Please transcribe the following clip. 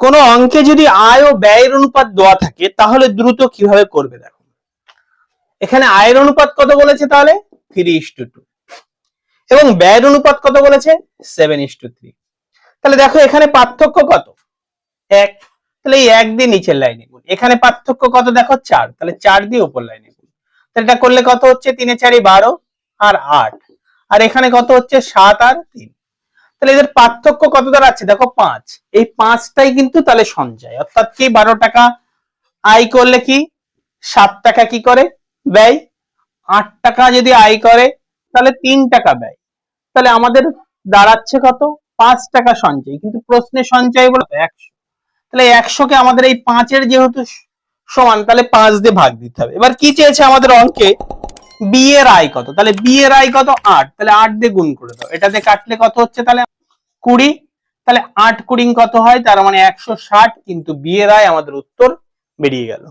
কোন অঙ্কে যদি আয় ও ব্যয়ের অনুপাত দেওয়া থাকে, তাহলে দ্রুত কীভাবে করবে দেখো। এখানে আয়ের অনুপাত কত বলেছে তাহলে? থ্রি ইস টু টু এবং ব্যয়ের অনুপাত কত বলেছে? সেভেন ইস টু থ্রি তাহলে দেখো, এখানে পার্থক্য কত? এক। তাহলে এই এক দিয়ে নিচের লাইনে গুণ। এখানে পার্থক্য কত দেখো? চার। তাহলে চার দিয়ে উপর লাইনে গুণ। তাহলে এটা করলে কত হচ্ছে? তিনে চারি বারো আর আট। আর এখানে কত হচ্ছে? সাত আর তিন। তাহলে এদের পার্থক্য কত দাঁড়াচ্ছে? দেখো পাঁচ। এই পাঁচটাই কিন্তু তাহলে সঞ্চয়। অর্থাৎ কি বারো টাকা আয় করলে কি? সাত টাকা কি করে? ব্যয়। আট টাকা যদি আয় করে, তাহলে তিন টাকা ব্যয়। তাহলে আমাদের দাঁড়াচ্ছে কত? পাঁচ টাকা সঞ্চয়। কিন্তু প্রশ্নে সঞ্চয় বলে একশো। তাহলে একশোকে আমাদের এই পাঁচের যেহেতু সমান, তাহলে পাঁচ দিয়ে ভাগ দিতে হবে। এবার কি চেয়েছে আমাদের অঙ্কে? বিয়ের আয় কত? তাহলে বিয়ের আয় কত? আট। তাহলে আট দিয়ে গুণ করে দাও। এটাতে কাটলে কত হচ্ছে তাহলে? কুড়ি। তাহলে আট কুড়ি কত হয়? তার মানে একশো ষাট, কিন্তু বিয়ের আয় আমাদের উত্তর বেরিয়ে গেল।